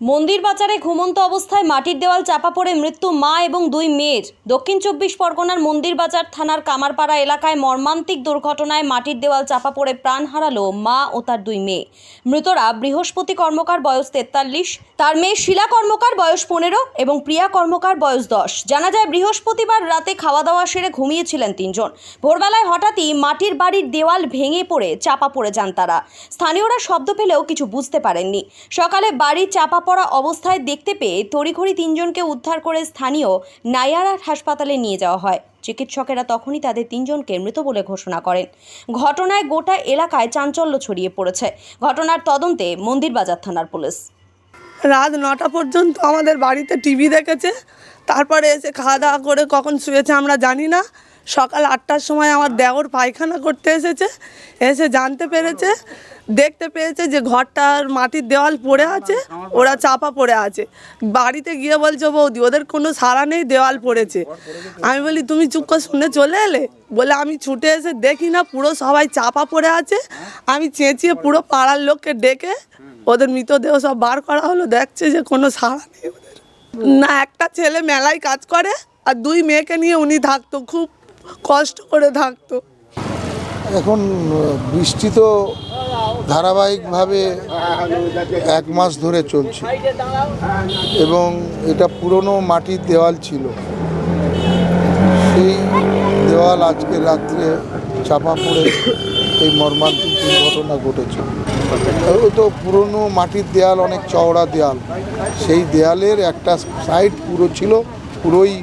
মন্দির বাজারে ঘুমন্ত অবস্থায় মাটির দেওয়াল চাপা পড়ে মৃত্যু মা এবং দুই মেয়ের। দক্ষিণ চব্বিশ পরগনার মন্দির বাজার থানার কামারপাড়া এলাকায় মর্মান্তিক দুর্ঘটনায় মাটির দেওয়াল চাপা পড়ে প্রাণ হারালো মা ও তার দুই মেয়ে। মৃতরা বৃহস্পতি কর্মকার বয়স তেতাল্লিশ, তার মেয়ে শিলা কর্মকার বয়স পনেরো এবং প্রিয়া কর্মকার বয়স দশ। জানা যায়, বৃহস্পতিবার রাতে খাওয়া দাওয়া সেরে ঘুমিয়েছিলেন তিনজন। ভোরবেলায় হঠাৎই মাটির বাড়ির দেওয়াল ভেঙে পড়ে, চাপা পড়ে যান তারা। স্থানীয়রা শব্দ পেলেও কিছু বুঝতে পারেননি। সকালে বাড়ি চাপা পড়া অবস্থায় দেখতে পেয়ে তড়িঘড়ি তিনজনকে উদ্ধার করে স্থানীয় নায়ারহাট হাসপাতালে নিয়ে যাওয়া হয়। চিকিৎসকেরা তখনই তাদের তিনজনকে মৃত বলে ঘোষণা করেন। ঘটনায় গোটা এলাকায় চাঞ্চল্য ছড়িয়ে পড়েছে। ঘটনার তদন্তে মন্দিরবাজার থানার পুলিশ। রাত নটা পর্যন্ত আমাদের বাড়িতে টিভি দেখেছে। তারপরে এসে খাওয়া দাওয়া করে কখন শুয়েছে আমরা জানি না। সকাল আটটার সময় আমার দেওর পায়খানা করতে এসেছে, এসে জানতে পেরেছে, দেখতে পেয়েছে যে ঘরটার মাটির দেওয়াল পড়ে আছে, ওরা চাপা পড়ে আছে। বাড়িতে গিয়ে বলছে, বৌদি, ওদের কোনো সাড়া নেই, দেওয়াল পড়েছে। আমি বলি, তুমি চুপ করে শুনে চলে এলে? বলে, আমি ছুটে এসে দেখি না, পুরো সবাই চাপা পড়ে আছে। আমি চেঁচিয়ে পুরো পাড়ার লোককে ডেকে ওদের মৃতদেহ সব বার করা হলো, দেখছে যে কোনো সাড়া নেই ওদের। না, একটা ছেলে মেলায় কাজ করে আর দুই মেয়েকে নিয়ে উনি থাকতো, খুব কষ্ট করে থাকতো। এখন বৃষ্টি তো ধারাবাহিকভাবে এক মাস ধরে চলছে। এবং এটা পুরনো মাটির দেওয়াল ছিল। সেই দেওয়াল আজকে রাত্রে চাপা পড়ে এই মর্মান্তিক দুর্ঘটনা ঘটেছে। ও তো পুরনো মাটির দেয়াল, অনেক চওড়া দেয়াল। সেই দেয়ালের একটা সাইড পুরো ছিল, পুরোই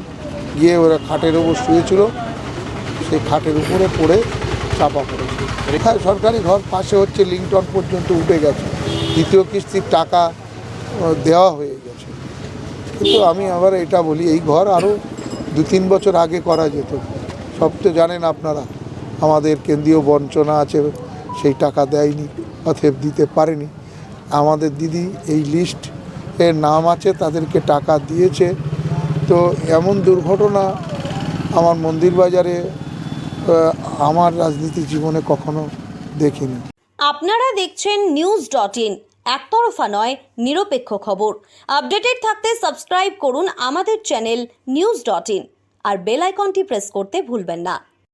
গিয়ে ওরা খাটের ওপর শুয়েছিল। সেই খাটের উপরে পড়ে চাপা পড়েছে। হ্যাঁ সরকারি ঘর পাশে হচ্ছে লিংটন পর্যন্ত উঠে গেছে। দ্বিতীয় কিস্তির টাকা দেওয়া হয়ে গেছে। কিন্তু আমি আবার এটা বলি, এই ঘর আরও দু তিন বছর আগে করা যেত। সব তো জানেন আপনারা, আমাদের কেন্দ্রীয় বঞ্চনা আছে, সেই টাকা দেয়নি অতএব দিতে পারেনি। আমাদের দিদি এই লিস্ট এর নাম আছে, তাদেরকে টাকা দিয়েছে। তো এমন দুর্ঘটনা আমার মন্দির বাজারে আমার রাজনীতি জীবনে কখনো দেখিনি। আপনারা দেখছেন নিউজ ডট ইন একতরফা নয়, নিরপেক্ষ খবর। আপডেটেড থাকতে সাবস্ক্রাইব করুন আমাদের চ্যানেল নিউজ ডট ইন আর বেল আইকনটি প্রেস করতে ভুলবেন না।